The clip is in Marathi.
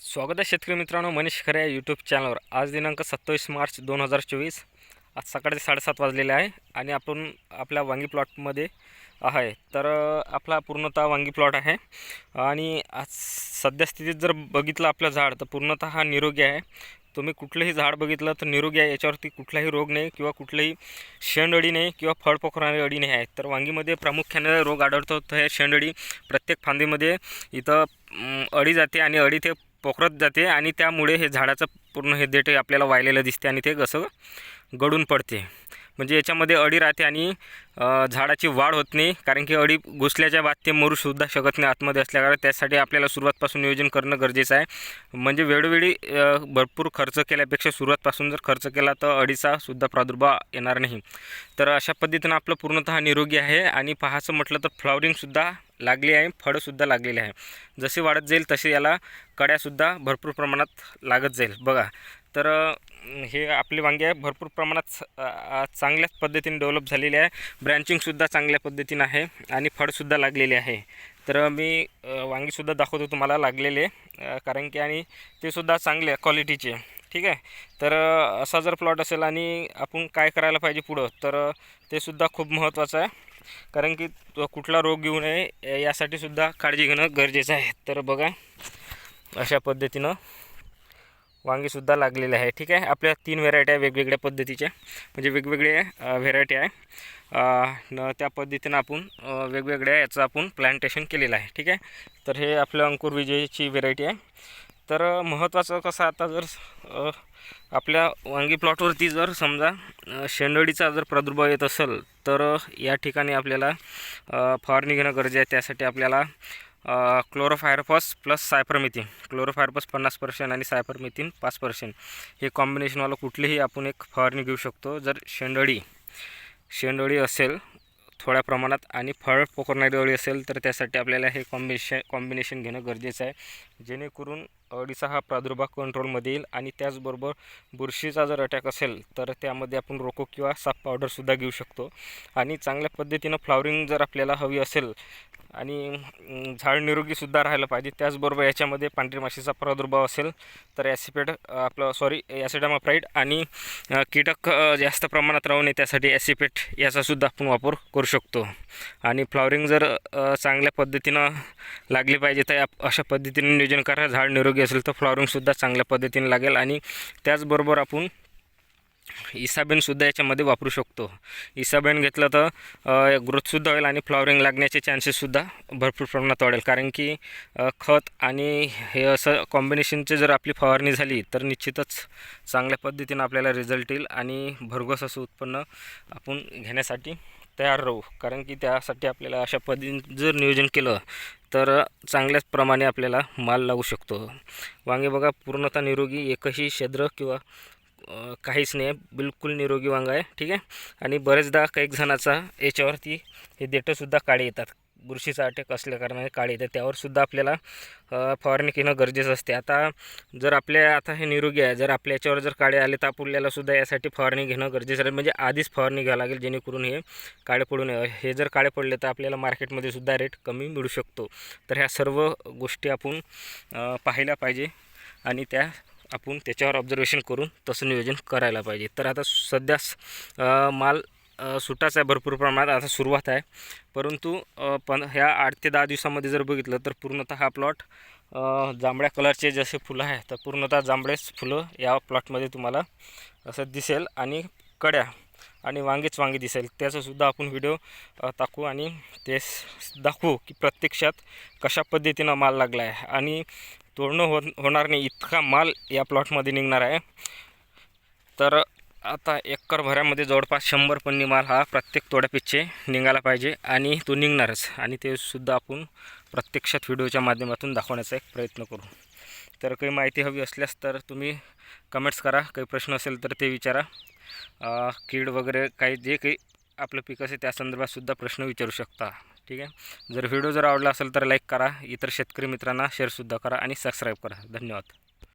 स्वागत आहे शेतकरी मित्रांनो मनीष खरे या यूट्यूब चॅनलवर आज दिनांक सत्तावीस मार्च दोन हजार चोवीस आज सकाळचे साडेसात वाजलेले आहे आणि आपण आपल्या वांगी प्लॉटमध्ये आहे. तर आपला पूर्णतः वांगी प्लॉट आहे आणि आज सद्यस्थितीत जर बघितलं आपलं झाड तर पूर्णतः हा निरोगी आहे. तुम्ही कुठलंही झाड बघितलं तर निरोगी आहे. याच्यावरती कुठलाही रोग नाही किंवा कुठलंही शेंडअळी नाही किंवा फळ अडी अळी नाही आहे. तर वांगीमध्ये प्रामुख्याने रोग आढळतो. तर हे शेंडअळी प्रत्येक फांदीमध्ये इथं अळी जाते आणि अळी ते पोखरत जाते आणि त्यामुळे हे झाडाचं पूर्ण हे देठ आपल्याला वाहिलेलं दिसते आणि ते कसं गळून पडते. म्हणजे याच्यामध्ये अळी राहते आणि झाडाची वाढ होत नाही. कारण की अळी घुसल्याच्या बाद ते मरूसुद्धा शकत नाही आतमध्ये असल्याकारणे त्यासाठी आपल्याला सुरुवातपासून नियोजन करणं गरजेचं आहे. म्हणजे वेळोवेळी भरपूर खर्च केल्यापेक्षा सुरुवातपासून जर खर्च केला तर अळीचा सुद्धा प्रादुर्भाव येणार नाही. तर अशा पद्धतीनं आपलं पूर्णतः निरोगी आहे आणि पाहायचं म्हटलं तर फ्लॉवरिंगसुद्धा लागली आहे फळंसुद्धा लागलेली आहे. जसे वाढत जाईल तसे याला कड्यासुद्धा भरपूर प्रमाणात लागत जाईल. बघा तर हे आपले वांगे आहे. भरपूर प्रमाणात चांगल्याच पद्धतीने डेव्हलप झालेली आहे. ब्रँचिंगसुद्धा चांगल्या पद्धतीनं आहे आणि फळसुद्धा लागलेले आहे. तर मी वांगीसुद्धा दाखवतो तुम्हाला लागलेले कारण की आणि ते सुद्धा चांगले क्वालिटीचे ठीक आहे? तर असा जर प्लॉट असेल आणि आपण काय करायला पाहिजे पुढं तर ते सुद्धा खूप महत्त्वाचं आहे. कारण की कुठला रोग येऊ नये यासाठी सुद्धा काळजी घेणं गरजेचं आहे. तर बघा अशा पद्धतीनं वांगीसुद्धा लागलेले आहे. ठीक आहे? आपल्या तीन व्हेरायटी आहे वेगवेगळ्या पद्धतीच्या. म्हणजे वेगवेगळे व्हेरायटी आहे. न त्या पद्धतीनं आपण वेगवेगळ्या याचं आपण प्लांटेशन केलेलं आहे. ठीक आहे? तर हे आपल्या अंकुर विजयची व्हेरायटी आहे. तर महत्त्वाचं कसं आता जर आपल्या वांगी प्लॉटवरती जर समजा शेंडळीचा जर प्रादुर्भाव येत असेल तर या ठिकाणी आपल्याला फवारणी घेणं गरजे आहे. त्यासाठी आपल्याला क्लोरोफायरफॉस प्लस सायपरमिथिन. क्लोरोफायरफॉस पन्नास पर्सेंट आणि सायपरमिथिन पाच पर्सेंट. हे कॉम्बिनेशनवालं कुठलीही आपण एक फवारणी घेऊ शकतो. जर शेंडळी शेंडळी असेल थोड्या प्रमाणात आणि फळ पोखरणारी असेल तर त्यासाठी आपल्याला हे कॉम्बिनेशन कॉम्बिनेशन घेणं गरजेचं आहे. जेणेकरून अळीचा हा प्रादुर्भाव कंट्रोलमध्ये येईल आणि त्याचबरोबर बुरशीचा जर अटॅक असेल तर त्यामध्ये आपण रोको किंवा साप पावडरसुद्धा घेऊ शकतो. आणि चांगल्या पद्धतीनं फ्लावरिंग जर आपल्याला हवी असेल आणि झाड निरोगीसुद्धा राहायला पाहिजे त्याचबरोबर याच्यामध्ये पांढरी माशीचा प्रादुर्भाव असेल तर ॲसिपेट आपलं सॉरी ॲसिडामाफ्राईड आणि कीटक जास्त प्रमाणात राहू नये त्यासाठी ॲसिपेट याचासुद्धा आपण वापर करू शकतो. आणि फ्लॉवरिंग जर चांगल्या पद्धतीनं लागली पाहिजे तर अशा पद्धतीने नियोजन करा झाड निरोगी असेल तर फ्लॉरिंगसुद्धा चांगल्या पद्धतीने लागेल आणि त्याचबरोबर आपण इसाबेनसुद्धा याच्यामध्ये वापरू शकतो. इसाबेन घेतलं तर ग्रोथसुद्धा होईल आणि फ्लॉवरिंग लागण्याचे चान्सेससुद्धा भरपूर प्रमाणात वाढेल. कारण की खत आणि हे असं कॉम्बिनेशनचे जर आपली फवारणी झाली तर निश्चितच चांगल्या पद्धतीनं आपल्याला रिझल्ट येईल आणि भरघोस असं उत्पन्न आपण घेण्यासाठी तयार राहू. कारण की त्यासाठी आपल्याला अशा पद्धतीने जर नियोजन केलं तर चांगल्याच प्रमाणे आपल्याला माल लागू शकतो. वांगे बघा पूर्णतः निरोगी एकही छिद्र किंवा काहीच नाही आहे. बिलकुल निरोगी वांगा आहे. ठीक आहे? आणि बरेचदा काही जणाचा याच्यावरती हे देठंसुद्धा काळे येतात. बुरशीचा अटॅक असल्याकारणाने काळे येतात. त्यावरसुद्धा आपल्याला फवारणी घेणं गरजेचं असते. आता जर आपल्या आता हे निरोगी आहे. जर आपल्या याच्यावर जर काळे आले तर आपल्याला सुद्धा यासाठी फवारणी घेणं गरजेचं आहे म्हणजे आधीच फवारणी घ्यावं लागेल जेणेकरून हे काळे पडू नये हे जर काळे पडले तर आपल्याला मार्केटमध्ये सुद्धा रेट कमी मिळू शकतो. तर ह्या सर्व गोष्टी आपण पाहायला पाहिजे आणि त्या आपण त्याच्यावर ऑब्झर्वेशन करून तसं नियोजन करायला पाहिजे. तर आता सध्या माल सुटाच आहे भरपूर प्रमाणात आता सुरुवात आहे. परंतु पण ह्या आठ ते दहा दिवसामध्ये जर बघितलं तर पूर्णतः हा प्लॉट जांभळ्या कलरचे जसे फुलं आहे तर पूर्णतः जांभळेच फुलं या प्लॉटमध्ये तुम्हाला असं दिसेल आणि कड्या आणि वांगेच वांगे दिसेल. त्याचासुद्धा आपण व्हिडिओ टाकू आणि ते स- दाखवू की प्रत्यक्षात कशा पद्धतीनं माल लागला आहे आणि तोडणं हो होणार नाही इतका माल या प्लॉटमध्ये निघणार आहे. तर आता एकर भऱ्यामध्ये जवळपास शंभर पन्नी माल हा प्रत्येक तोड्यापिच्छे निघाला पाहिजे आणि तो निघणारच. आणि ते सुद्धा आपण प्रत्यक्षात व्हिडिओच्या माध्यमातून दाखवण्याचा एक प्रयत्न करू. तर काही माहिती हवी असल्यास तर तुम्ही कमेंट्स करा. काही प्रश्न असेल तर ते विचारा. कीड वगैरे काही जे काही आपलं पीक असेल त्या संदर्भातसुद्धा प्रश्न विचारू शकता. ठीक आहे? जर व्हिडिओ जर आवडला असेल तर लाईक करा. इतर शेतकरी मित्रांना शेअरसुद्धा करा आणि सबस्क्राईब करा. धन्यवाद.